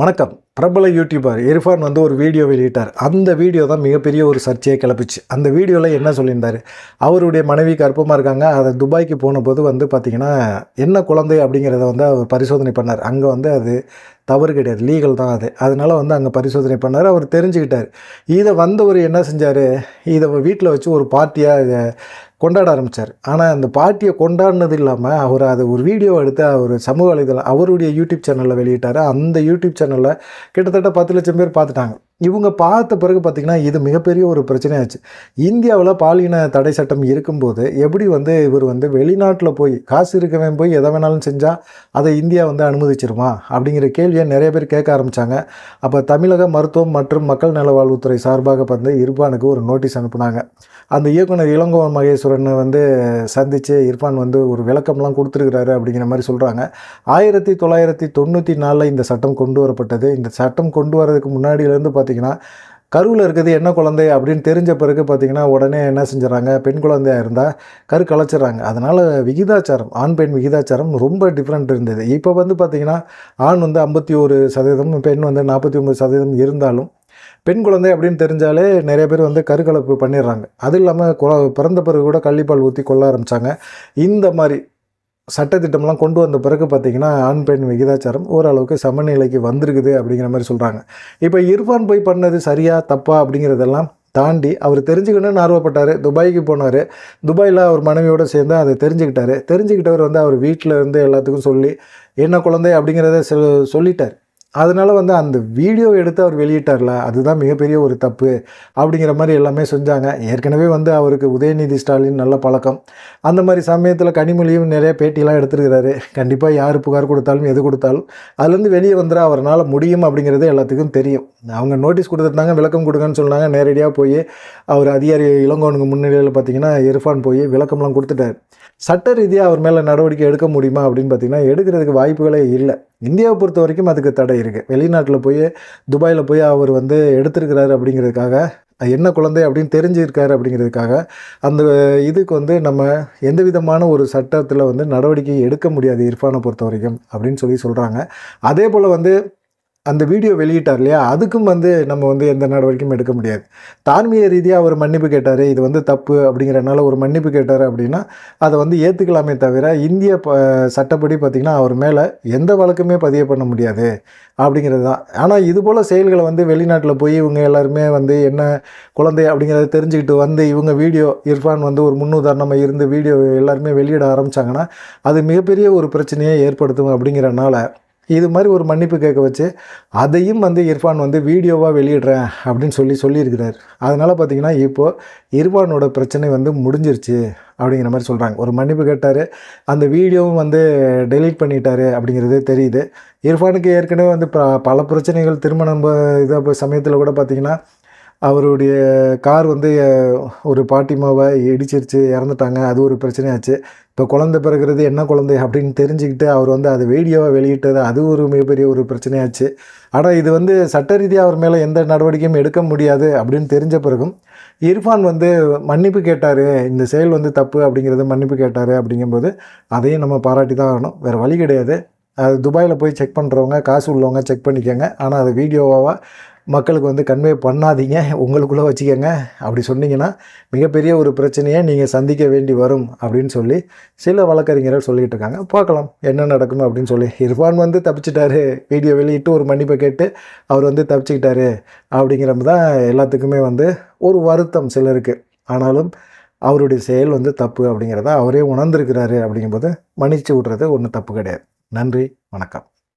வணக்கம். பிரபல யூடியூபர் இர்ஃபான் வந்து ஒரு வீடியோ வெளியிட்டார். அந்த வீடியோ தான் மிகப்பெரிய ஒரு சர்ச்சையை கிளப்பிச்சு. அந்த வீடியோவில் என்ன சொல்லியிருந்தார்? அவருடைய மனைவி கர்ப்பமாக இருக்காங்க. அதை துபாய்க்கு போன போது வந்து பார்த்திங்கன்னா என்ன குழந்தை அப்படிங்கிறத வந்து அவர் பரிசோதனை பண்ணார். அங்கே வந்து அது தவறு கிடையாது. லீகல் தான் அது. அதனால் வந்து அங்கே பரிசோதனை பண்ணார். அவர் தெரிஞ்சுக்கிட்டார். இதை வந்தவர் என்ன செஞ்சார்? இதை வீட்டில் வச்சு ஒரு பார்ட்டியாக இதை கொண்டாட ஆரம்பித்தார் ஆனால் அந்த பார்ட்டியை கொண்டாடினது இல்லாமல் அவர் அதை ஒரு வீடியோ எடுத்து அவர் சமூக வலைதளம் அவருடைய யூடியூப் சேனலில் வெளியிட்டார். அந்த யூடியூப் சேனலில் கிட்டத்தட்ட பத்து லட்சம் பேர் பார்த்துட்டாங்க. இவங்க பார்த்த பிறகு பார்த்திங்கன்னா இது மிகப்பெரிய ஒரு பிரச்சனையாச்சு. இந்தியாவில் பாலின தடை சட்டம் இருக்கும்போது எப்படி வந்து இவர் வந்து வெளிநாட்டில் போய் காசு இருக்கவன் போய் எதை வேணாலும் செஞ்சால் அதை இந்தியா வந்து அனுமதிச்சிருமா? அப்படிங்கிற கேள்வியை நிறைய பேர் கேட்க ஆரம்பித்தாங்க அப்போ தமிழக மருத்துவம் மற்றும் மக்கள் நலவாழ்வுத்துறை சார்பாக வந்து இர்பானுக்கு ஒரு நோட்டீஸ் அனுப்புனாங்க. அந்த இயக்குனர் இளங்கோவன் மகேஸ்வரனை வந்து சந்தித்து இர்ஃபான் வந்து ஒரு விளக்கம்லாம் கொடுத்துருக்கிறாரு அப்படிங்கிற மாதிரி சொல்கிறாங்க ஆயிரத்தி தொள்ளாயிரத்தி தொண்ணூற்றி நாலில் இந்த சட்டம் கொண்டு வரப்பட்டது. இந்த சட்டம் கொண்டு வரதுக்கு முன்னாடியிலேருந்து பார்த்து பார்த்திங்கன்னா கருவில் இருக்குது என்ன குழந்தை அப்படின்னு தெரிஞ்ச பிறகு பார்த்திங்கன்னா உடனே என்ன செஞ்சிடறாங்க பெண் குழந்தையாக இருந்தால் கரு கலைச்சிட்றாங்க அதனால் விகிதாச்சாரம் ஆண் பெண் விகிதாச்சாரம் ரொம்ப டிஃப்ரெண்ட் இருந்தது. இப்போ வந்து பார்த்திங்கன்னா ஆண் வந்து ஐம்பத்தி ஒரு சதவீதம் பெண் வந்து நாற்பத்தி ஒம்பது சதவீதம் இருந்தாலும் பெண் குழந்தை அப்படின்னு தெரிஞ்சாலே நிறைய பேர் வந்து கருக்கலப்பு பண்ணிடுறாங்க. அது இல்லாமல் பிறந்த பிறகு கூட கள்ளிப்பால் ஊற்றி கொள்ள ஆரம்பித்தாங்க இந்த மாதிரி சட்டத்திட்டம்லாம் கொண்டு வந்த பிறகு பார்த்திங்கன்னா ஆண் பெண் விகிதாச்சாரம் ஓரளவுக்கு சமநிலைக்கு வந்திருக்குது அப்படிங்கிற மாதிரி சொல்கிறாங்க இப்போ இர்ஃபான் போய் பண்ணது சரியா தப்பா அப்படிங்கிறதெல்லாம் தாண்டி அவர் தெரிஞ்சுக்கணும்னு ஆர்வப்பட்டார். துபாய்க்கு போனார். துபாயில் அவர் மனைவியோடு சேர்ந்து அதை தெரிஞ்சுக்கிட்டாரு. தெரிஞ்சுக்கிட்டவர் வந்து அவர் வீட்டில் இருந்து எல்லாத்துக்கும் சொல்லி என்ன குழந்தை? அப்படிங்கிறத சொல்லிட்டார். அதனால் வந்து அந்த வீடியோ எடுத்து அவர் வெளியிட்டார்ல அதுதான் மிகப்பெரிய ஒரு தப்பு அப்படிங்கிற மாதிரி எல்லாமே செஞ்சாங்க. ஏற்கனவே வந்து அவருக்கு உதயநிதி ஸ்டாலின் நல்ல பழக்கம். அந்த மாதிரி சமயத்தில் கனிமொழியும் நிறைய பேட்டிலாம் எடுத்துருக்கிறாரு. கண்டிப்பாக யார் புகார் கொடுத்தாலும் எது கொடுத்தாலும் அதுலேருந்து வெளியே வந்துட அவரால் முடியும் அப்படிங்கிறது எல்லாத்துக்கும் தெரியும். அவங்க நோட்டீஸ் கொடுத்துருந்தாங்க விளக்கம் கொடுங்கன்னு சொன்னாங்க. நேரடியாக போய் அவர் அதிகாரி இளங்கோனுக்கு முன்னிலையில் பார்த்தீங்கன்னா இர்ஃபான் போய் விளக்கம்லாம் கொடுத்துட்டார். சட்ட ரீதியாக அவர் மேலே நடவடிக்கை எடுக்க முடியுமா அப்படின்னு பார்த்தீங்கன்னா எடுக்கிறதுக்கு வாய்ப்புகளே இல்லை. இந்தியாவை பொறுத்த வரைக்கும் அதுக்கு தடை இருக்குது வெளிநாட்டில் போய் துபாயில் போய் அவர் வந்து எடுத்திருக்கிறாரு அப்படிங்கிறதுக்காக என்ன குழந்தை அப்படின்னு தெரிஞ்சிருக்காரு அப்படிங்கிறதுக்காக அந்த இதுக்கு வந்து நம்ம எந்த விதமான ஒரு சட்டத்தில் வந்து நடவடிக்கை எடுக்க முடியாது இர்ஃபானை பொறுத்த வரைக்கும் அப்படின்னு சொல்லி சொல்கிறாங்க அதே போல் வந்து அந்த வீடியோ வெளியிட்டார் இல்லையா? அதுக்கும் வந்து நம்ம வந்து எந்த நடவடிக்கையும் எடுக்க முடியாது. தார்மீக ரீதியாக அவர் மன்னிப்பு கேட்டார் இது வந்து தப்பு அப்படிங்கிறனால ஒரு மன்னிப்பு கேட்டார் அப்படின்னா அதை வந்து ஏற்றுக்கலாமே தவிர இந்திய ப சட்டப்படி பார்த்திங்கன்னா அவர் மேலே எந்த வழக்குமே பதிவு பண்ண முடியாது அப்படிங்கிறது தான். ஆனால் இதுபோல் செயல்களை வந்து வெளிநாட்டில் போய் இவங்க எல்லாருமே வந்து என்ன குழந்தை அப்படிங்கிறத தெரிஞ்சுக்கிட்டு வந்து இவங்க வீடியோ இர்ஃபான் வந்து ஒரு முன்னுதாரணமாக இருந்து வீடியோ எல்லாருமே வெளியிட ஆரம்பித்தாங்கன்னா அது மிகப்பெரிய ஒரு பிரச்சனையை ஏற்படுத்தும் அப்படிங்கிறனால இது மாதிரி ஒரு மன்னிப்பு கேட்க வச்சு அதையும் வந்து இர்ஃபான் வந்து வீடியோவாக வெளியிடுறேன் அப்படின்னு சொல்லி சொல்லியிருக்கிறார். அதனால் பார்த்திங்கன்னா இப்போது இர்ஃபானோட பிரச்சனை வந்து முடிஞ்சிருச்சு அப்படிங்கிற மாதிரி சொல்கிறாங்க ஒரு மன்னிப்பு கேட்டார் அந்த வீடியோவும் வந்து டெலீட் பண்ணிட்டாரு அப்படிங்கிறது தெரியுது. இர்ஃபானுக்கு ஏற்கனவே வந்து பல பிரச்சனைகள் திருமணம் இதை சமயத்தில் கூட பார்த்திங்கன்னா அவருடைய கார் வந்து ஒரு பாட்டிமாவை இடிச்சிருச்சு இறந்துட்டாங்க. அது ஒரு பிரச்சனையாச்சு. இப்போ குழந்தை பிறகுறது என்ன குழந்தை அப்படின்னு தெரிஞ்சுக்கிட்டு அவர் வந்து அது வீடியோவை வெளியிட்டது அது ஒரு மிகப்பெரிய ஒரு பிரச்சனையாச்சு. ஆனால் இது வந்து சட்ட ரீதியாக அவர் மேலே எந்த நடவடிக்கையும் எடுக்க முடியாது அப்படின்னு தெரிஞ்ச பிறகும் இர்ஃபான் வந்து மன்னிப்பு கேட்டார் இந்த செயல் வந்து தப்பு அப்படிங்கிறது மன்னிப்பு கேட்டார் அப்படிங்கும்போது அதையும் நம்ம பாராட்டி தான் ஆகணும். வேறு வழி கிடையாது. அது துபாயில் போய் செக் பண்ணுறவங்க காசு உள்ளவங்க செக் பண்ணிக்கோங்க. ஆனால் அது வீடியோவாக மக்களுக்கு வந்து கன்வே பண்ணாதீங்க. உங்களுக்குள்ளே வச்சுக்கோங்க. அப்படி சொன்னீங்கன்னா மிகப்பெரிய ஒரு பிரச்சனையை நீங்கள் சந்திக்க வேண்டி வரும் அப்படின்னு சொல்லி சில வழக்கறிஞர்கள் சொல்லிகிட்டு இருக்காங்க. பார்க்கலாம் என்ன நடக்கும் அப்படின்னு சொல்லி. இர்ஃபான் வந்து தப்பிச்சிட்டாரு. வீடியோ வெளியிட்டு ஒரு மன்னிப்பை கேட்டு அவர் வந்து தப்பிச்சுக்கிட்டாரு அப்படிங்கிறப்ப தான் எல்லாத்துக்குமே வந்து ஒரு வருத்தம் சிலருக்கு. ஆனாலும் அவருடைய செயல் வந்து தப்பு அப்படிங்கிறத அவரே உணர்ந்திருக்கிறாரு அப்படிங்கும்போது மன்னிச்சு விட்றது ஒன்றும் தப்பு கிடையாது. நன்றி. வணக்கம்.